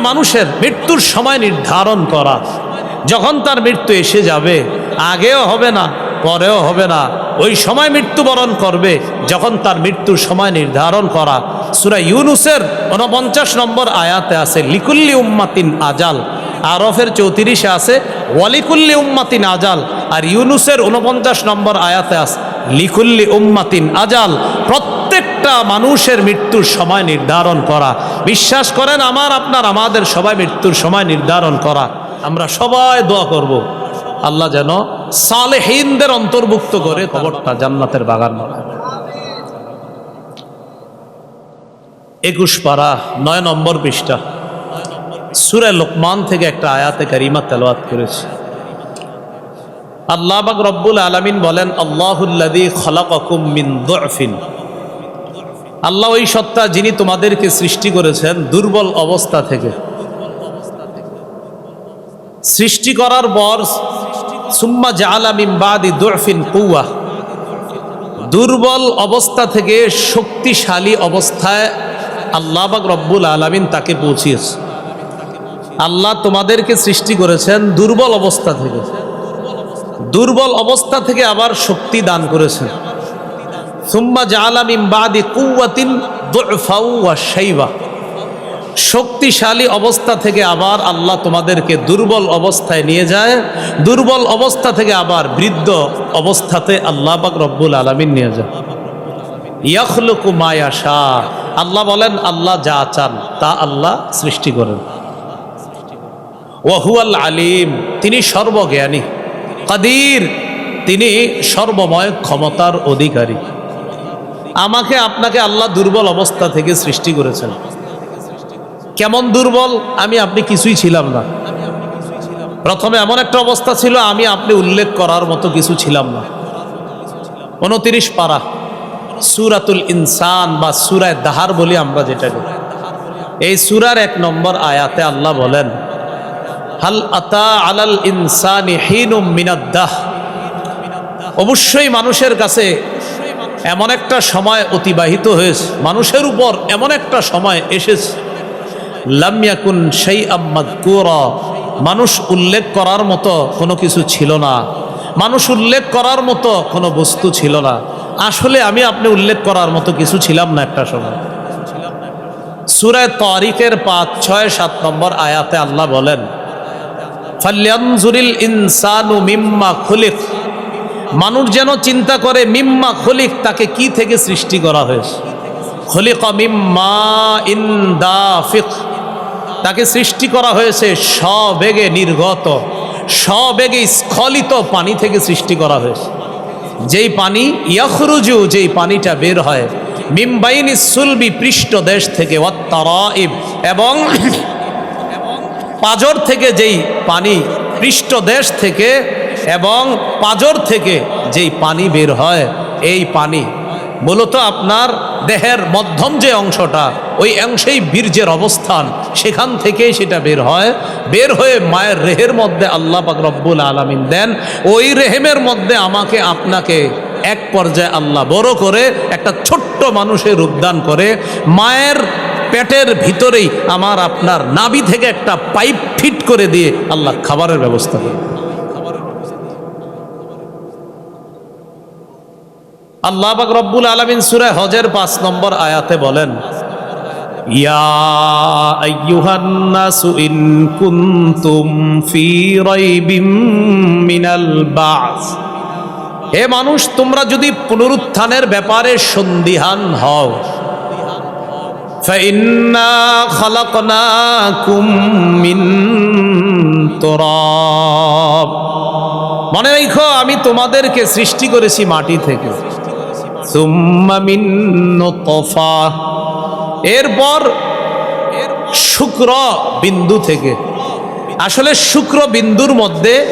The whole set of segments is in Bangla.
মানুষের মৃত্যুর সময় নির্ধারণ করা। যখন তার মৃত্যু এসে যাবে, আগেও হবে না, পরেও হবে না। ওই সময় মৃত্যুবরণ করবে, যখন তার মৃত্যুর সময় নির্ধারণ করা। সুরা ইউনুসের উনপঞ্চাশ নম্বর আয়াতে আছে, লিকুল্লি উম্মাতিন আজাল। আরফের চৌত্রিশে আছে, ওয়ালিকুল্লি উম্মাতিন আজাল। আর ইউনুসের উনপঞ্চাশ নম্বর আয়াতে আছে, লিকুল্লি উম্মাতিন আজাল। প্রত্যেকটা মানুষের মৃত্যুর সময় নির্ধারণ করা। বিশ্বাস করেন, আমার, আপনার, আমাদের সবাই মৃত্যুর সময় নির্ধারণ করা। আমরা সবাই দোয়া করব। আল্লাহ যেন সালেহীনদের অন্তর্ভুক্ত করে খবরটা জান্নাতের বাগান একুশ পারা, নয় নম্বর পৃষ্ঠা। সুরে লোকমান থেকে একটা আয়াতে কারিমা তেলাওয়াত করেছে। আল্লাহ বাক রব্বুল আলমিন বলেন আল্লাহুল্লাদি খলাকুম মিন দুফিন। আল্লাহ ওই সত্তা যিনি তোমাদেরকে সৃষ্টি করেছেন দুর্বল অবস্থা থেকে। সৃষ্টি করার পর সুম্মা জালা মিম্বাদি দুফিন কুয়া দুর্বল অবস্থা থেকে শক্তিশালী অবস্থায় আল্লাহ বাক রব্বুল আলমিন তাকে পৌঁছিয়েছে। আল্লাহ তোমাদেরকে সৃষ্টি করেছেন দুর্বল অবস্থা থেকে। দুর্বল অবস্থা থেকে আবার শক্তি দান করেছেন। সুম্মা জালামিম বাদি কুয়াতিন শক্তিশালী অবস্থা থেকে আবার আল্লাহ তোমাদেরকে দুর্বল অবস্থায় নিয়ে যায়, দুর্বল অবস্থা থেকে আবার বৃদ্ধ অবস্থাতে আল্লাহ পাক রব্বুল আলমিন নিয়ে যায়। ইয়াখলুকু মায়া শাহ আল্লাহ বলেন, আল্লাহ যা চান তা আল্লাহ সৃষ্টি করেন। ওয়াহুয়াল আলিম, তিনি সর্বজ্ঞানী। কাদির, তিনি সর্বময় ক্ষমতার অধিকারী। আমাকে আপনাকে আল্লাহ দুর্বল অবস্থা থেকে সৃষ্টি করেছেন। কেমন দুর্বল? আমি আপনি কিছুই ছিলাম না। প্রথমে এমন একটা অবস্থা ছিল, আমি আপনি উল্লেখ করার মতো কিছু ছিলাম না। উনতিরিশ পারা। সুরাতুল ইনসান বা সুরায় দাহার বলি আমরা যেটা বলি এই সুরার এক নম্বর আয়াতে আল্লাহ বলেন, হাল আতা আলাল ইনসানি মিনাদ্দাহ অবশ্যই মানুষের কাছে এমন একটা সময় অতিবাহিত হয়েছে। মানুষের উপর এমন একটা সময় এসেছে। লামিয়াকুন সেই আম্মাদ মানুষ উল্লেখ করার মতো কোনো কিছু ছিল না। মানুষ উল্লেখ করার মতো কোনো বস্তু ছিল না। আসলে আমি আপনি উল্লেখ করার মতো কিছু ছিলাম না একটা সময়। সুরায় তারিখের পাঁচ, ছয়, সাত নম্বর আয়াতে আল্লাহ বলেন ফাল্যানজুরিল ইনসানু মিম্মা খুলিক। মানুষ যেন চিন্তা করে, মিম্মা খলিক তাকে কি থেকে সৃষ্টি করা হয়েছে? খলিক মিম্মা ইন্দাফিক। তাকে সৃষ্টি করা হয়েছে সবেগে নির্গত সবেগে স্খলিত পানি থেকে সৃষ্টি করা হয়েছে। যেই পানি ইয়াখরুজু, যেই পানিটা বের হয় মিম্বাইনি সুলবি পৃষ্ঠ দেশ থেকে ওয়াত্তারাইব এবং পাজর থেকে যেই পানি পৃষ্ঠ দেশ থেকে এবং পাজর থেকে যেই পানি বের হয়, এই পানি মূলত আপনার দেহের মধ্যম যে অংশটা, ওই অংশেই বীর্যের অবস্থান, সেখান থেকেই সেটা বের হয়। বের হয়ে মায়ের রেহের মধ্যে আল্লাহ পাক রব্বুল আলমিন দেন। ওই রেহেমের মধ্যে আমাকে আপনাকে এক পর্যায়ে আল্লাহ বড় করে একটা ছোট্ট মানুষের রূপদান করে। মায়ের পেটের ভিতরেই আমার আপনার নাবি থেকে একটা পাইপ ফিট করে দিয়ে আল্লাহ খাবারের ব্যবস্থা করে। আল্লাহ পাক রব্বুল আলমিন সুরায় হজের পাঁচ নম্বর আয়াতে বলেন ইয়া আইয়ুহান্নাসু ইন কুনতুম ফি রাইবিম মিনাল বাস হে মানুষ তোমরা যদি পুনরুত্থানের ব্যাপারে সন্দিহান হও فإنا خلقناكم من تراب মনে রেখো আমি তোমাদেরকে সৃষ্টি করেছি মাটি থেকে সুম্মা মিন নুতফা এরপর শুক্র বিন্দু থেকে। আসলে শুক্র বিন্দুর মধ্যে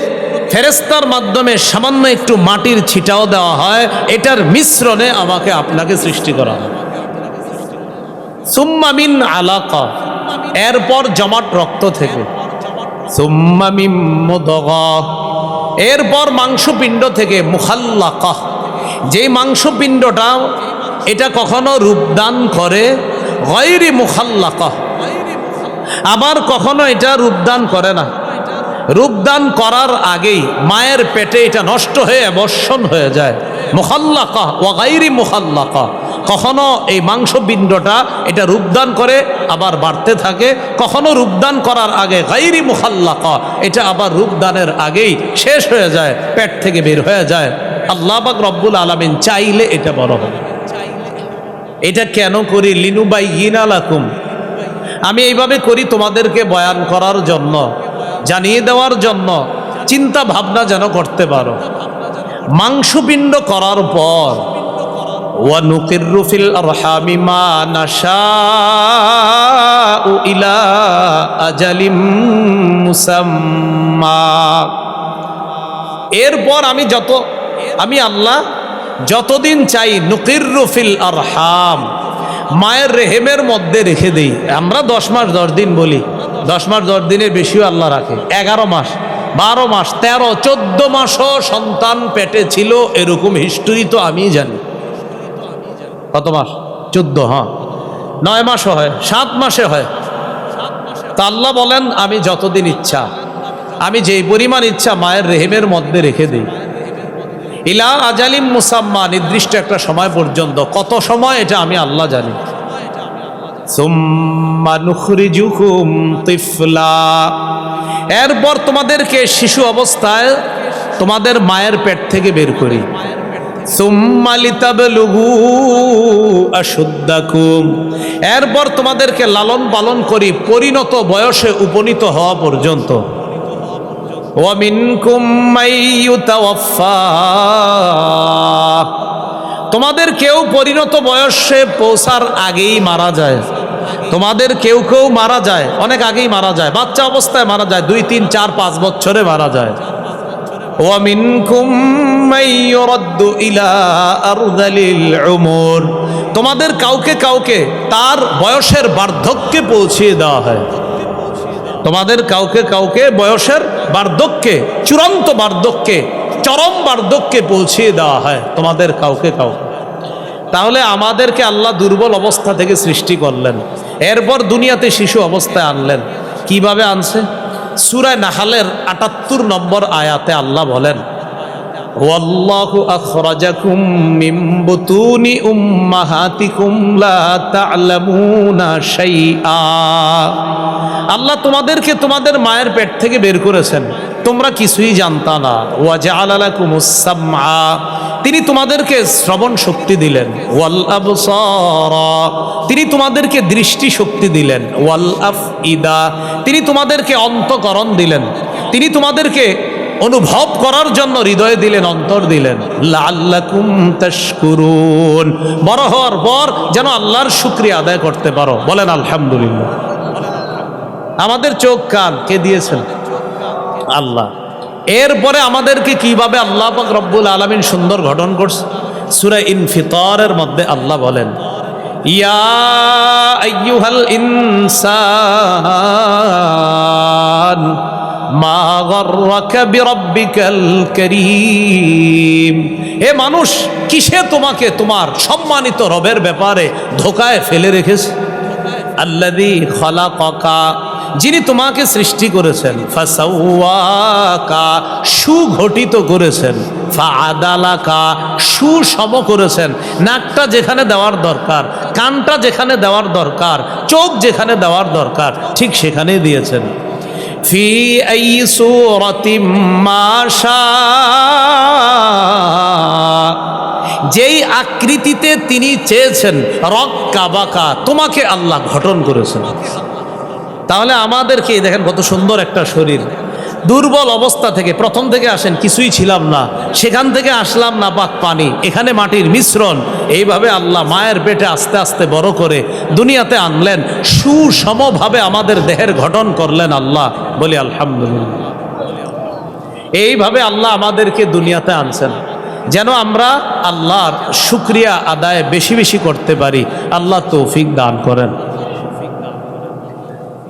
ফেরেস্তার মাধ্যমে সামান্য একটু মাটির ছিটাও দেওয়া হয়। এটার মিশ্রণে আমাকে আপনাকে সৃষ্টি করা হয়। সুম্মামিন আলাকা। এরপর জমাট রক্ত থেকে। সুম্মামিম এরপর মাংসপিণ্ড থেকে মুখাল্লাকা। যেই মাংসপিণ্ডটা এটা কখনো রূপদান করে গৈরি মুখাল্লাকা। আবার কখনো এটা রূপদান করে না। রূপদান করার আগেই মায়ের পেটে এটা নষ্ট হয়ে, বর্ষণ হয়ে যায়। মোহাল্লাকা ওয়াগাইরি মোহাল্লাকা কখনো এই মাংসপিণ্ডটা এটা রূপদান করে, আবার বাড়তে থাকে। কখনো রূপদান করার আগে গাইরি মোহাল্লাকা এটা আবার রূপদানের আগেই শেষ হয়ে যায়, পেট থেকে বের হয়ে যায়। আল্লাহবাক রব্বুল আলামিন চাইলে এটা বড় হবে। এটা কেন করি? লিনুবাই ইনালাকুম আমি এইভাবে করি তোমাদেরকে বয়ান করার জন্য, জানিয়ে দেওয়ার জন্য, চিন্তা ভাবনা যেন করতে পারো। মাংসপিণ্ড করার পর নাশা ইলা আজালিম মুসাম্মা। এরপর আমি যত আমি আল্লাহ যতদিন চাই নুকিরুফিল আরহাম, মায়ের রেহেমের মধ্যে রেখে দেই। আমরা দশ মাস দশ দিন বলি, দশ মাস দশ দিনের বেশিও আল্লাহ রাখে। এগারো মাস, বারো মাস, তেরো, চোদ্দ মাসও সন্তান পেটে ছিল, এরকম হিস্ট্রি তো আমি জানি। কত মাস? চোদ্দ হ্যাঁ। নয় মাসও হয়, সাত মাসে হয়। তা আল্লাহ বলেন, আমি যতদিন ইচ্ছা, আমি যেই পরিমাণ ইচ্ছা মায়ের রেহেমের মধ্যে রেখে দিই। ইলা আজালিম মুসাম্মা, নির্দিষ্ট একটা সময় পর্যন্ত। কত সময় এটা আমি আল্লাহ জানি। এরপর তোমাদেরকে শিশু অবস্থায় তোমাদের মায়ের পেট থেকে বের করি। এরপর তোমাদেরকে লালন পালন করি, পরিণত বয়সে উপনীত হওয়া পর্যন্ত। তোমাদের কেউ পরিণত বয়সে পৌঁছার আগেই মারা যায়। তোমাদের কেউ কেউ মারা যায়, অনেক আগেই মারা যায়। বাচ্চা অবস্থায় মারা যায়, দুই, তিন, চার, পাঁচ বছরে মারা যায়। তোমাদের কাউকে কাউকে তার বয়সের বার্ধক্যে পৌঁছিয়ে দেওয়া হয়। তোমাদের কাউকে কাউকে বয়সের বার্ধক্যে, চূড়ান্ত বার্ধক্যে, চরম বার্ধক্যে পৌঁছিয়ে দেওয়া হয়। তোমাদের কাউকে কাউকে। তাহলে আমাদেরকে আল্লাহ দুর্বল অবস্থা থেকে সৃষ্টি করলেন। এরপর দুনিয়াতে শিশু অবস্থায় আনলেন। কীভাবে আনছে? সুরায় নাহালের আটাত্তর নম্বর আয়াতে আল্লাহ বলেন والله أخرجكم من بطون أمهاتكم لا تعلمون شيئا আল্লাহ তোমাদেরকে তোমাদের মায়ের পেট থেকে বের করেছেন তোমরা কিছুই জানতা না ওয়াজআলা লাকুমুস সামআ তিনি তোমাদেরকে শ্রবণ শক্তি দিলেন ওয়াল আবসারা তিনি তোমাদেরকে দৃষ্টি শক্তি দিলেন ওয়াল আফইদা তিনি তোমাদেরকে অন্তকরণ দিলেন তিনি তোমাদেরকে অনুভব করার জন্য হৃদয়ে দিলেন, অন্তর দিলেন। বড় হওয়ার পর যেন আল্লাহর শুক্রিয়া আদায় করতে পারো। বলেন, আলহামদুলিল্লাহ। আমাদের চোখ কান কে দিয়েছেন? আল্লাহ। এরপরে আমাদেরকে কীভাবে আল্লাহ রব্বুল আলমিন সুন্দর গঠন করছে? সুরা ইনফিতরের মধ্যে আল্লাহ বলেন, ইয়া আইয়ুহাল ইনসান মা গর্রাকা বিরাব্বিকাল করিম। হে মানুষ কিসে তোমাকে তোমার সম্মানিত রবের ব্যাপারে ধোকায় ফেলে রেখেছে? আল্লাদি খলাকা যিনি তোমাকে সৃষ্টি করেছেন। ফাসাউয়াকা সুঘটিত করেছেন। ফাদালাকা সুসম করেছেন। নাকটা যেখানে দেওয়ার দরকার, কানটা যেখানে দেওয়ার দরকার, চোখ যেখানে দেওয়ার দরকার, ঠিক সেখানেই দিয়েছেন। ফি আই ما মাশা যেই আকৃতিতে তিনি চেয়েছেন রক্কা বাঁকা তোমাকে আল্লাহ গঠন করেছেন। তাহলে আমাদেরকে, দেখেন কত সুন্দর একটা শরীর। দুর্বল অবস্থা থেকে প্রথম থেকে আসেন, কিছুই ছিলাম না। সেখান থেকে আসলাম না পাক পানি, এখানে মাটির মিশ্রণ। এইভাবে আল্লাহ মায়ের পেটে আস্তে আস্তে বড় করে দুনিয়াতে আনলেন, সুসমভাবে আমাদের দেহের গঠন করলেন আল্লাহ। বলি, আলহামদুলিল্লাহ। এইভাবে আল্লাহ আমাদেরকে দুনিয়াতে আনছেন। যেন আমরা আল্লাহর শুক্রিয়া আদায় বেশি বেশি করতে পারি। আল্লাহ তৌফিক দান করেন।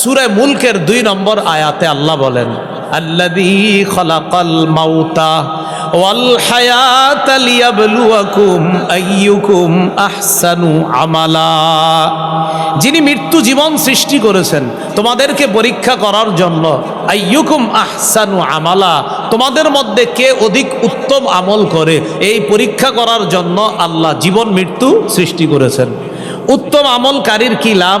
সুরে মুলকের দুই নম্বর আয়াতে আল্লাহ বলেন মাউতা ওয়াল আমালা। যিনি মৃত্যু জীবন সৃষ্টি করেছেন, তোমাদেরকে পরীক্ষা করার জন্য আইয়ুকুম আহসানু আমালা, তোমাদের মধ্যে কে অধিক উত্তম আমল করে, এই পরীক্ষা করার জন্য আল্লাহ জীবন মৃত্যু সৃষ্টি করেছেন। উত্তম আমলকারীর কি লাভ?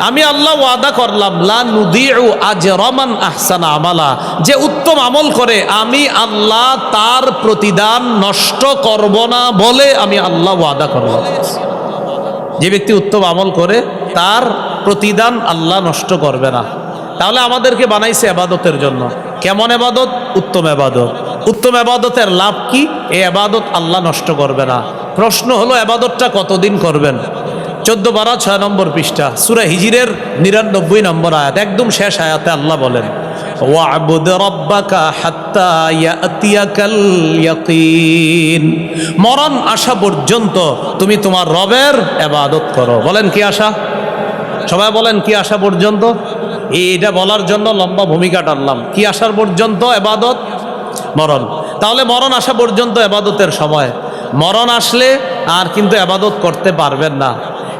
আমি আল্লাহ ওয়াদা করলাম, লা নুদিউ আজরামান আহসানা আমালা। যে উত্তম আমল করে, আমি আল্লাহ তার প্রতিদান নষ্ট করব না বলে আমি আল্লাহ ওয়াদা করলাম। যে ব্যক্তি উত্তম আমল করে, তার প্রতিদান আল্লাহ নষ্ট করবে না। তাহলে আমাদেরকে বানাইছে আবাদতের জন্য। কেমন এবাদত? উত্তম এবাদত। উত্তম এবাদতের লাভ কি? এই আবাদত আল্লাহ নষ্ট করবে না। প্রশ্ন হলো, এবাদতটা কতদিন করবেন? চোদ্দ বারা, ছয় নম্বর পৃষ্ঠা, সুরা হিজিরের নিরানব্বই নম্বর আয়াত, একদম শেষ আয়াতে আল্লাহ বলেন মরণ আসা পর্যন্ত তুমি তোমার রবের এবাদত করো। বলেন কি আশা সবাই বলেন কি আসা পর্যন্ত? এইটা বলার জন্য লম্বা ভূমিকা টানলাম। কি আসার পর্যন্ত এবাদত মরণ। তাহলে মরণ আসা পর্যন্ত এবাদতের সময়। মরণ আসলে আর কিন্তু এবাদত করতে পারবেন না।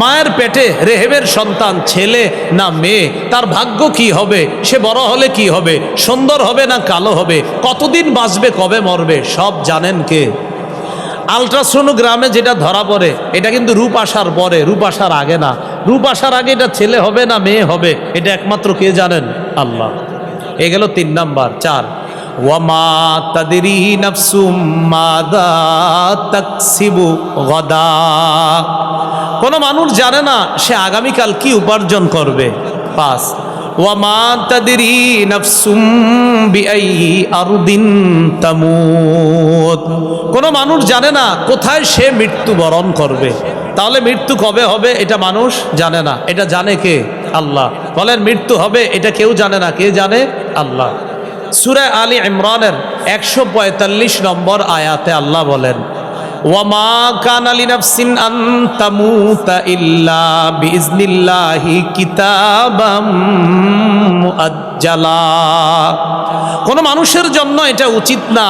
মায়ের পেটে রেহেমের সন্তান, ছেলে না মেয়ে, তার ভাগ্য কি হবে? সে বড় হলে কি হবে? সুন্দর হবে না কালো হবে? কতদিন বাঁচবে, কবে মরবে? সব জানেন কে? আলট্রাসোনোগ্রামে যেটা ধরা পড়ে, এটা কিন্তু রূপ আসার পরে, রূপ আসার আগে না। রূপ আসার আগে এটা ছেলে হবে না মেয়ে হবে? এটা একমাত্র কে জানেন? আল্লাহ। এ গেল তিন নাম্বার, চার। ওয়ামা তাদেরি নাফসুম মাদা তাকসিবু গদা। কোনো মানুষ জানে না সে আগামীকাল কি উপার্জন করবে। পাঁচ, ওয়ামা তাদেরি নাফসুম বিআই আরদিন কোনো মানুষ জানে না কোথায় সে মৃত্যুবরণ করবে। তাহলে মৃত্যু কবে হবে এটা মানুষ জানে না। এটা জানে কে? আল্লাহ। বলেন, মৃত্যু হবে এটা কেউ জানে না। কে জানে? আল্লাহ। সুরে আলী ইমরানের একশো পঁয়তাল্লিশ নম্বর আয়াতে আল্লাহ বলেন, ওয়ামা কান আলী নাফসিন আন তামুতা ইল্লা বিজনিল্লাহি কিতাবাম মুআজ্জালা। কোনো মানুষের জন্য এটা উচিত না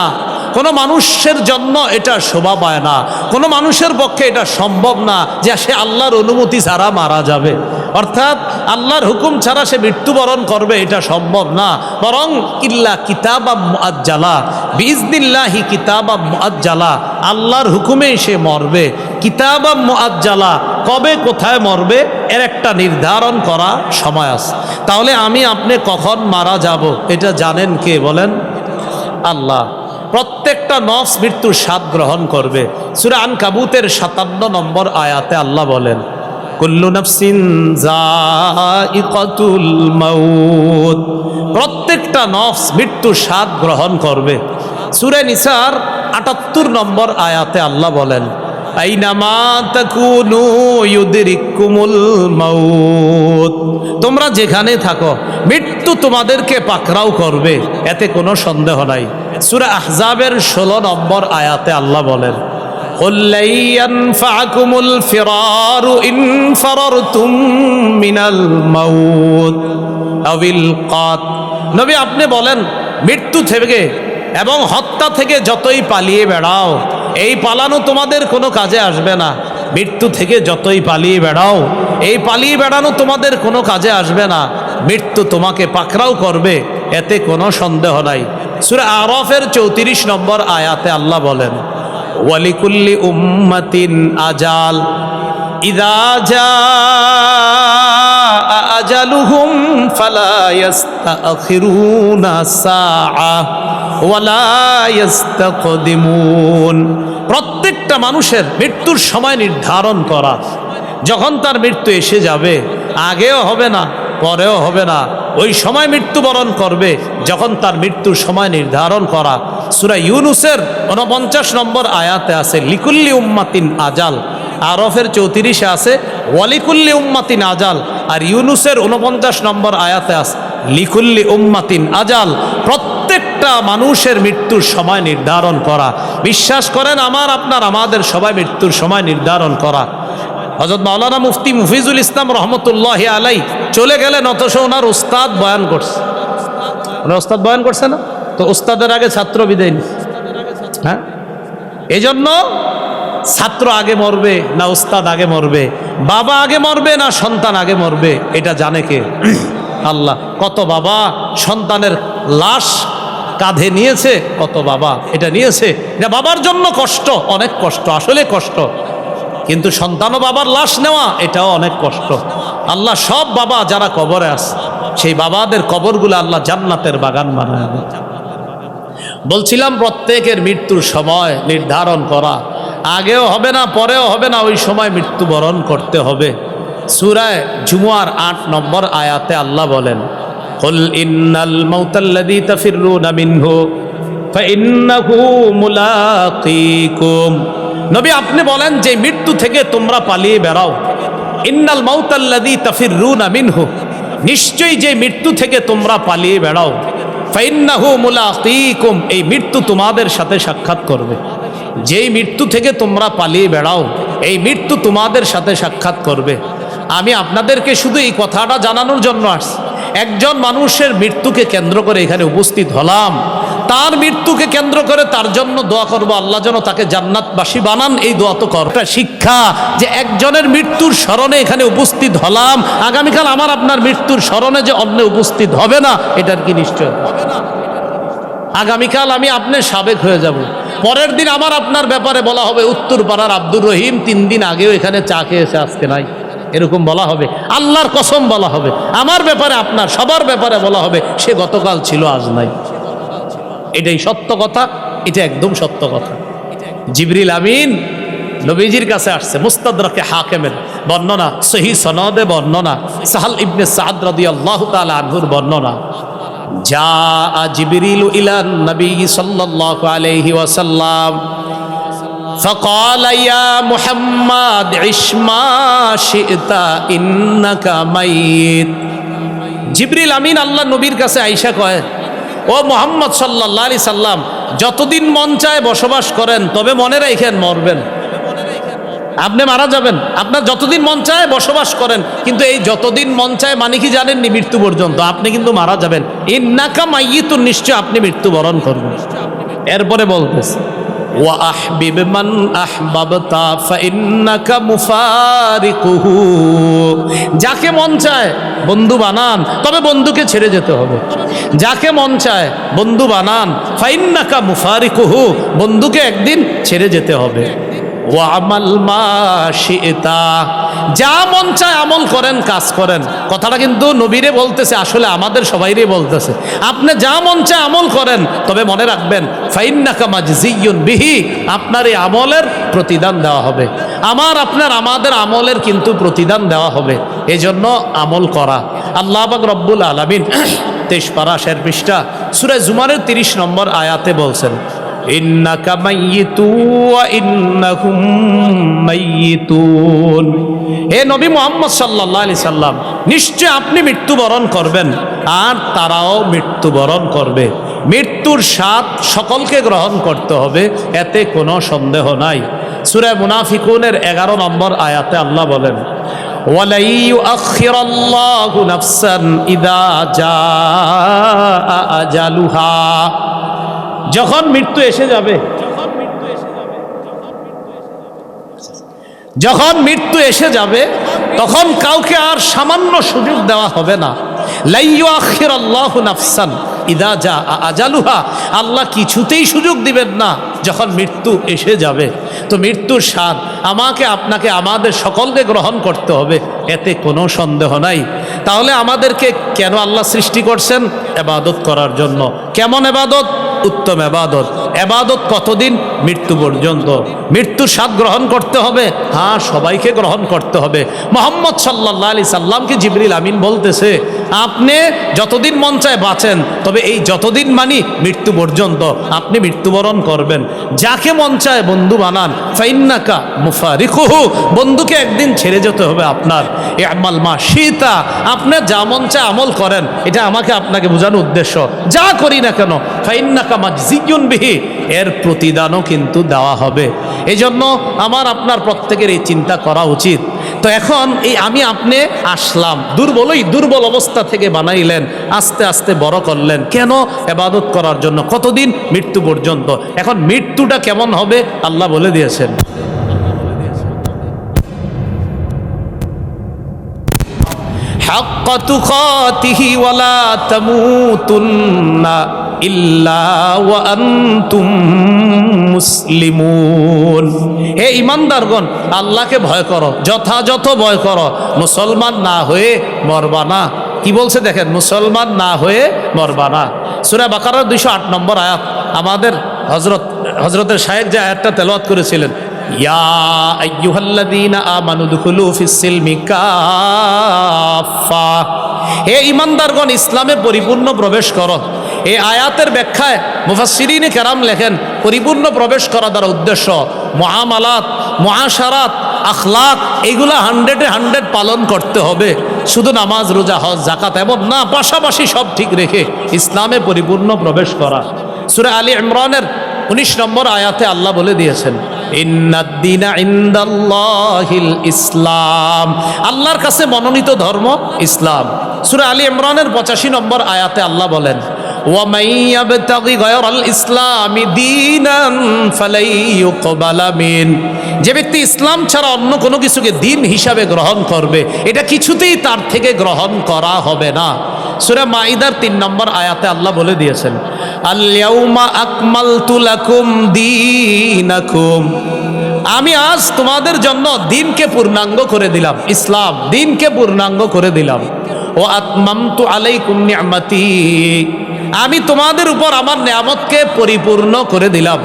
কোনো মানুষের জন্য এটা শোভা পায় না। কোনো মানুষের পক্ষে এটা সম্ভব না যে সে আল্লাহর অনুমতি ছাড়া মারা যাবে। অর্থাৎ আল্লাহর হুকুম ছাড়া সে মৃত্যুবরণ করবে, এটা সম্ভব না। বরং ইল্লা কিতাবা মুআজ্জালা বিজনিল্লাহি কিতাবা মুআজ্জালা, আল্লাহর হুকুমেই সে মরবে। কিতাবা মুআজ্জালা, কবে কোথায় মরবে, এর একটা নির্ধারণ করা সময় আছে। তাহলে আমি আপনি কখন মারা যাব, এটা জানেন কে বলেন? আল্লাহ। প্রত্যেকটা নফস মৃত্যুর স্বাদ গ্রহণ করবে। সুরা আন কাবুতের সাতান্ন নম্বর আয়াতে আল্লাহ বলেন প্রত্যেকটা নফস মৃত্যুর স্বাদ গ্রহণ করবে। সুরে নিসার আটাত্তর নম্বর আয়াতে আল্লাহ বলেন তোমরা যেখানে থাকো, মৃত্যু তোমাদেরকে পাকড়াও করবে, এতে কোনো সন্দেহ নাই। সুরা আহজাবের ষোলো নম্বর আয়াতে আল্লাহ বলেন নবী, আপনি বলেন, মৃত্যু থেকে এবং হত্যা থেকে যতই পালিয়ে বেড়াও, এই পালানো তোমাদের কোনো কাজে আসবে না। মৃত্যু থেকে যতই পালিয়ে বেড়াও, এই পালিয়ে বেড়ানো তোমাদের কোনো কাজে আসবে না। মৃত্যু তোমাকে পাকড়াও করবে, এতে কোনো সন্দেহ নাই। সুরা আরফের চৌত্রিশ নম্বর আয়াতে আল্লাহ বলেন, ওয়ালিকুল্লি উম্মাতিন আজাল, ইদা যা আজালুহুম ফালা ইস্তাখিরুনা সাআ ওয়ালা ইস্তাকদিমুন প্রত্যেকটা মানুষের মৃত্যুর সময় নির্ধারণ করা, যখন তার মৃত্যু এসে যাবে, আগেও হবে না পরেও হবে না। ওই সময় মৃত্যুবরণ করবে, যখন তার মৃত্যুর সময় নির্ধারণ করা। সুরা ইউনুসের উনপঞ্চাশ নম্বর আয়াতে আছে, লিকুল্লি উম্মাতিন আজাল। আরফের চৌত্রিশে আছে, ওয়ালিকুল্লি উম্মাতিন আজাল। আর ইউনুসের উনপঞ্চাশ নম্বর আয়াতে আছে, লিকুল্লি উম্মাতিন আজাল। প্রত্যেকটা মানুষের মৃত্যুর সময় নির্ধারণ করা। বিশ্বাস করেন, আমার, আপনার, আমাদের সবাই মৃত্যুর সময় নির্ধারণ করা। হজরত মাওলানা মুফতি মুফিজুল ইসলাম রহমতুল্লাহ আলাই চলে গেলেন, অথচ ওনার উস্তাদ বয়ান করছে। ওনার উস্তাদ বয়ান করছে না? তো উস্তাদের আগে ছাত্র বিদায় নি হ্যাঁ? এই জন্য ছাত্র আগে মরবে, না উস্তাদ আগে মরবে, বাবা আগে মরবে, না সন্তান আগে মরবে, এটা জানে কে? আল্লাহ। কত বাবা সন্তানের লাশ কাঁধে নিয়েছে, কত বাবা এটা নিয়েছে। এটা বাবার জন্য কষ্ট, অনেক কষ্ট, আসলে কষ্ট। কিন্তু সন্তান ও বাবার লাশ নেওয়া এটাও অনেক কষ্ট আল্লাহ সব বাবা যারা কবরে আছে সেই বাবাদের কবরগুলো আল্লাহ জান্নাতের বাগান বানায় দেয়। বলছিলাম প্রত্যেকের মৃত্যুর সময় নির্ধারণ করা আগেও হবে না পরেও হবে না ওই সময় মৃত্যুবরণ করতে হবে সুরায় জুমুয়ার আট নম্বর আয়াতে আল্লাহ বলেন قل إن الموت الذي تفرون منه فإنه ملاقيكم নবী আপনি বলেন যে মৃত্যু থেকে তোমরা পালিয়ে বেড়াও। ইন্নাল মাউতাল্লাদি তাফিরুনা মিনহু। নিশ্চয়ই যে মৃত্যু থেকে তোমরা পালিয়ে বেড়াও। ফাইন্নাহু মুলাকিকুম, এই মৃত্যু তোমাদের সাথে সাক্ষাৎ করবে। যেই মৃত্যু থেকে তোমরা পালিয়ে বেড়াও, এই মৃত্যু তোমাদের সাথে সাক্ষাৎ করবে। আমি আপনাদেরকে শুধু এই কথাটা জানানোর জন্য আসছি। একজন মানুষের মৃত্যুকে কেন্দ্র করে এখানে উপস্থিত হলাম। তার মৃত্যুকে কেন্দ্র করে তার জন্য দোয়া করব। আল্লাহ যেন তাকে জান্নাতবাসী বানান, এই দোয়া তো কর। শিক্ষা যে একজনের মৃত্যুর স্মরণে এখানে উপস্থিত হলাম। আগামীকাল আমার আপনার মৃত্যুর স্মরণে যে অন্য উপস্থিত হবে না, এটার কি নিশ্চয়? হবে না আগামীকাল আমি আপনি সাবেক হয়ে যাব। পরের দিন আমার আপনার ব্যাপারে বলা হবে, উত্তর পাড়ার আব্দুর রহিম তিন দিন আগেও এখানে চা খেয়েছে, আজকে নাই। এরকম বলা হবে। আল্লাহর কসম বলা হবে। আমার ব্যাপারে, আপনার সবার ব্যাপারে বলা হবে, সে গতকাল ছিল, আজ নাই। এটাই সত্য কথা এটা একদম সত্য কথা জিবরিল আমিন নবীজির কাছে আসছে মুস্তাদরাকে হাকেমের বর্ণনা সহি সনদে বর্ণনা সাহাল ইবনে সাদ রাদিয়াল্লাহু তাআলা আনহুর বর্ণনা যা জিবরিল ইলান নবী সাল্লাল্লাহু আলাইহি ওয়াসাল্লাম فقال يا محمد عش ما شئت إنك ميت জিবরিল আমিন আল্লাহ নবীর কাছে আইসা কয় ও মোহাম্মদ সাল্লাহ আলি সাল্লাম, যতদিন মন চায় বসবাস করেন, তবে মনে রাখেন মরবেন। আপনি মারা যাবেন। আপনার যতদিন মন চায় বসবাস করেন, কিন্তু এই যতদিন মন চায় মানে কি জানেননি মৃত্যু পর্যন্ত? আপনি কিন্তু মারা যাবেন। ইন্নাকা মাইয়িতুন, নিশ্চয় আপনি মৃত্যুবরণ করবেন। এরপরে বলতেছে وأحبب من أحببت فإنك مفارقه যাকে মন চায় বন্ধু বানান তবে বন্ধুকে ছেড়ে যেতে হবে যাকে মন চায় বন্ধু বানান ফাইন্নাকা মুফারিকুহু বন্ধুকে একদিন ছেড়ে যেতে হবে ওয়ামাল মা শিতা যা মন চায় আমল করেন, কাজ করেন। কথাটা কিন্তু নবীরে বলতেছে, আসলে আমাদের সবাইরে বলতেছে। আপনি যা মন চায় আমল করেন, তবে মনে রাখবেন, ফাইন্নাকা মাজজিয়ুন বিহি, আপনার এই আমলের প্রতিদান দেওয়া হবে। আমার, আপনার, আমাদের আমলের কিন্তু প্রতিদান দেওয়া হবে। এজন্য আমল করা। আল্লাহ বাক রব্বুল আলমিন, তেইশ পারা শের পৃষ্ঠা, সুরে জুমারের তিরিশ নম্বর আয়াতে বলছেন ইন্নাকা মাইয়িতু ওয়া ইন্নাহুম হে নবী মুহাম্মদ সাল্লাল্লাহু আলাইহি সাল্লাম, নিশ্চয় আপনি মৃত্যুবরণ করবেন, আর তারাও মৃত্যুবরণ করবে। মৃত্যুর স্বাদ সকলকে গ্রহণ করতে হবে, এতে কোনো সন্দেহ নাই। সুরে মুনাফিকুনের এগারো নম্বর আয়াতে আল্লাহ বলেন, ওয়ালাই ইউআখিরাল্লাহু নাফসান ইদা জাআ আজালুহা। যখন মৃত্যু এসে যাবে। যখন মৃত্যু এসে যাবে, তখন কাউকে আর সামান্য সুযোগ দেওয়া হবে না। লাইয়ু আখির আল্লাহ নাফসান। ইদা যা আজালুহা, আল্লাহ কিছুতেই সুযোগ দিবেন না যখন মৃত্যু এসে যাবে। তো মৃত্যুর স্বাদ আমাকে, আপনাকে, আমাদের সকলকে গ্রহণ করতে হবে, এতে কোনো সন্দেহ নাই। তাহলে আমাদেরকে কেন আল্লাহ সৃষ্টি করছেন? এবাদত করার জন্য। কেমন এবাদত? উত্তম এবাদত। এবাদত কতদিন? মৃত্যু পর্যন্ত। মৃত্যুর স্বাদ গ্রহণ করতে হবে। হ্যাঁ সবাইকে গ্রহণ করতে হবে। মোহাম্মদ সাল্লাহ আলি সাল্লামকে জিবরিল আমিন বলতেছে আপনি যতদিন মন চায় বাঁচেন, তবে এই যতদিন মানি মৃত্যু পর্যন্ত আপনি মৃত্যুবরণ করবেন। যাকে মন চায় বন্ধু বানান, ফাইন্নাকা মুফারিকুহু, বন্ধুকে একদিন ছেড়ে যেতে হবে আপনার। এ আমাল মা সীতা আপনার যা মন চায় আমল করেন, এটা আমাকে আপনাকে বোঝানোর উদ্দেশ্য। যা করি না কেন, ফাইন্নাকা মাজজিয়ুন বিহি, এর প্রতিদানও কিন্তু দেওয়া হবে। এই জন্য আমার আপনার প্রত্যেকের এই চিন্তা করা উচিত। তো এখন এই আমি আপনি আসলাম দুর্বলই দুর্বল অবস্থা থেকে বানাইলেন আস্তে আস্তে বড় করলেন কেন এবাদত করার জন্য কতদিন মৃত্যু পর্যন্ত এখন মৃত্যুটা কেমন হবে আল্লাহ বলে দিয়েছেন حق تقاته ولا تموتن ইল্লা মুসলিমুন। হে ইমানদারগণ, আল্লাহকে ভয় করো, যথাযথ ভয় করো। মুসলমান না হয়ে মরবানা কি বলছে দেখেন? মুসলমান না হয়ে মরবানা সুরা বাকার দুইশো আট নম্বর আয়াত। আমাদের হজরত হজরতের সাহেব যে আয়াতটা তেলওয়াত করেছিলেন হে ইমানদারগণ, ইসলামে পরিপূর্ণ প্রবেশ করো। এই আয়াতের ব্যাখ্যায় মুফাসসিরিনে কেরাম লেখেন, পরিপূর্ণ প্রবেশ করা দ্বারা উদ্দেশ্য। মহামালাত মহাসারাত আখলাক এইগুলা হান্ড্রেডে হান্ড্রেড পালন করতে হবে। শুধু নামাজ, রোজা, হজ জাকাত এমন না, পাশাপাশি সব ঠিক রেখে ইসলামে পরিপূর্ণ প্রবেশ করা। সুরে আলী ইমরানের উনিশ নম্বর আয়াতে আল্লাহ বলে দিয়েছেন ইসলাম। আল্লাহর কাছে মনোনীত ধর্ম ইসলাম। সুরে আলী ইমরানের পঁচাশি নম্বর আয়াতে আল্লাহ বলেন ومن يبتغي غير الإسلام دينا فلن يقبل منه যে ব্যক্তি ইসলাম ছাড়া অন্য কোনো কিছুকে দিন হিসাবে গ্রহণ করবে এটা কিছুতেই তার থেকে গ্রহণ করা হবে না সুরা মাইদার তিন নম্বর আয়াতে আল্লাহ বলে দিয়েছেন আল্লাউমা আকমালতু লাকুম দীনাকুম আমি আজ তোমাদের জন্য দিনকে পূর্ণাঙ্গ করে দিলাম ইসলাম দিনকে পূর্ণাঙ্গ করে দিলাম ও আত্মামতু আলাইকুম নিয়ামাতি আমি তোমাদের উপর আমার নিয়ামতকে পরিপূর্ণ করে দিলাম।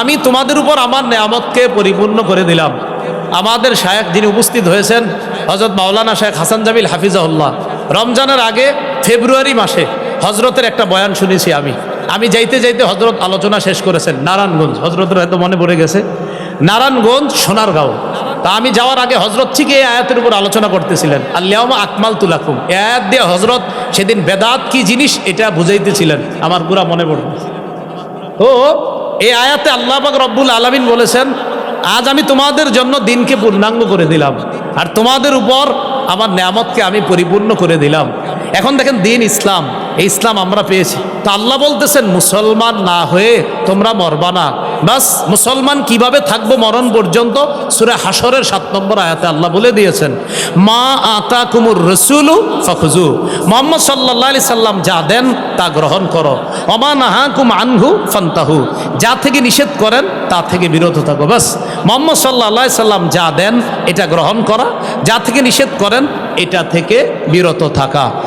আমি তোমাদের উপর আমার নিয়ামতকে পরিপূর্ণ করে দিলাম। আমাদের শায়েক যিনি উপস্থিত হয়েছেন হজরত মাওলানা শেখ হাসান জামিল হাফিজাহুল্লাহ, রমজানের আগে ফেব্রুয়ারি মাসে হজরতের একটা বয়ান শুনেছি আমি। আমি যাইতে যাইতে হজরত আলোচনা শেষ করেছেন, নারায়ণগঞ্জ। হজরতের হয়তো মনে পড়ে গেছে। নারায়ণগঞ্জ, সোনারগাঁও। তা আমি যাওয়ার আগে হজরত থেকে এই আয়াতের উপর আলোচনা করতেছিলেন। আল্লাহমা আকমাল তুলাকুম এ আয়াত দিয়ে হজরত সেদিন বেদাত কি জিনিস এটা বুঝাইতেছিলেন। আমার পুরা মনে পড়বে তো এই আয়াতে আল্লাহ পাক রব্বুল আলমিন বলেছেন, আজ আমি তোমাদের জন্য দিনকে পূর্ণাঙ্গ করে দিলাম। আর তোমাদের উপর আমার নিয়ামতকে আমি পরিপূর্ণ করে দিলাম। এখন দেখেন দিন ইসলাম, এই ইসলাম আমরা পেয়েছি। তো আল্লাহ বলতেছেন, মুসলমান না হয়ে তোমরা মরবা না। বাস, মুসলমান কীভাবে থাকব মরণ পর্যন্ত? সুরে হাসরের সাত নম্বর আয়াতে আল্লাহ বলে দিয়েছেন, মা আতা কুমুর রসুলু ফখজু মোহাম্মদ সাল্লাহ আলি সাল্লাম, যা দেন তা গ্রহণ করো। অমা নাহা কুম আনহু ফান্তাহু। যা থেকে নিষেধ করেন, তা থেকে বিরত থাকো। বাস, মোহাম্মদ সাল্লাহ সাল্লাম, যা দেন, এটা গ্রহণ করা। যা থেকে নিষেধ করেন, এটা থেকে বিরত থাকা।